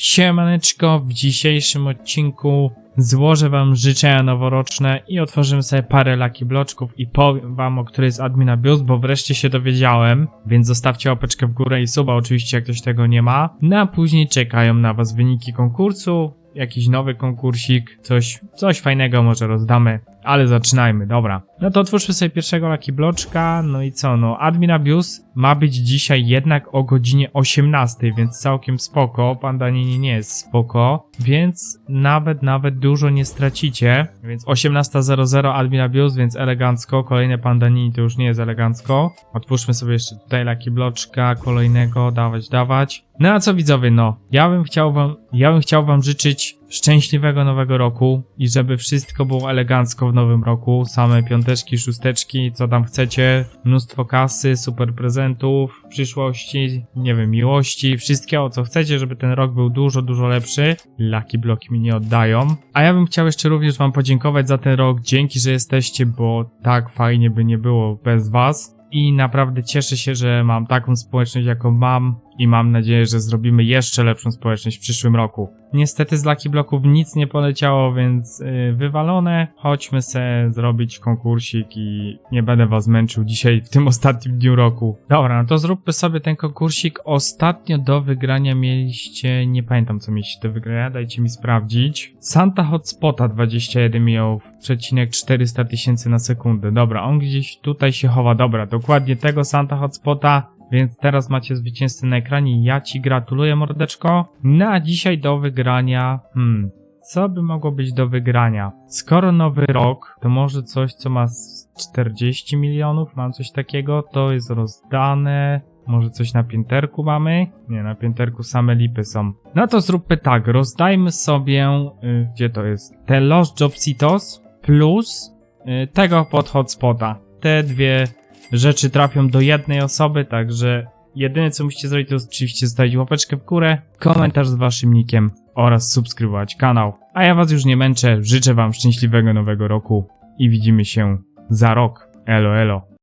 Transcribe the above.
Siemaneczko, w dzisiejszym odcinku złożę wam życzenia noworoczne i otworzymy sobie parę Lucky Bloczków i powiem wam, o której jest admin abuse, bo wreszcie się dowiedziałem, więc zostawcie łapeczkę w górę i suba oczywiście, jak ktoś tego nie ma. No później czekają na was wyniki konkursu, jakiś nowy konkursik, coś, coś fajnego może rozdamy, ale zaczynajmy, dobra. No to otwórzmy sobie pierwszego Lucky Bloczka, no i co, no Admin Abuse ma być dzisiaj jednak o godzinie 18, więc całkiem spoko, Pandanini nie jest spoko, więc nawet, nawet dużo nie stracicie, więc 18.00 Admin Abuse, więc elegancko, kolejne Pandanini to już nie jest elegancko. Otwórzmy sobie jeszcze tutaj Lucky Bloczka, kolejnego, dawać, dawać. No a co widzowie, no, ja bym chciał wam, ja bym chciał wam życzyć szczęśliwego nowego roku i żeby wszystko było elegancko w nowym roku, same piąteczki, szósteczki, co tam chcecie, mnóstwo kasy, super prezentów, przyszłości, nie wiem, miłości, wszystkiego co chcecie, żeby ten rok był dużo, dużo lepszy. Lucky bloki mi nie oddają. A ja bym chciał jeszcze również wam podziękować za ten rok, dzięki, że jesteście, bo tak fajnie by nie było bez was. I naprawdę cieszę się, że mam taką społeczność, jaką mam i mam nadzieję, że zrobimy jeszcze lepszą społeczność w przyszłym roku. Niestety z Lucky Bloków nic nie poleciało, więc yy, wywalone. Chodźmy se zrobić konkursik i nie będę was męczył dzisiaj w tym ostatnim dniu roku. Dobra, no to zróbmy sobie ten konkursik. Ostatnio do wygrania mieliście, nie pamiętam co mieliście do wygrania, dajcie mi sprawdzić. Santa Hotspota 21 milionów, przecinek 400 tysięcy na sekundę. Dobra, on gdzieś tutaj się chowa. Dobra, dokładnie tego Santa Hotspota więc teraz macie zwycięzcę na ekranie. Ja ci gratuluję, mordeczko. No a dzisiaj do wygrania. Hmm. Co by mogło być do wygrania? Skoro nowy rok, to może coś, co ma z 40 milionów, mam coś takiego, to jest rozdane. Może coś na pięterku mamy? Nie, na pięterku same lipy są. No to zróbmy tak, rozdajmy sobie, y, gdzie to jest? Te Los Jobsitos plus y, tego pod hotspota. Te dwie rzeczy trafią do jednej osoby, także jedyne co musicie zrobić to oczywiście zostawić łapeczkę w górę, komentarz z waszym nickiem oraz subskrybować kanał. A ja was już nie męczę, życzę wam szczęśliwego nowego roku i widzimy się za rok. Elo elo.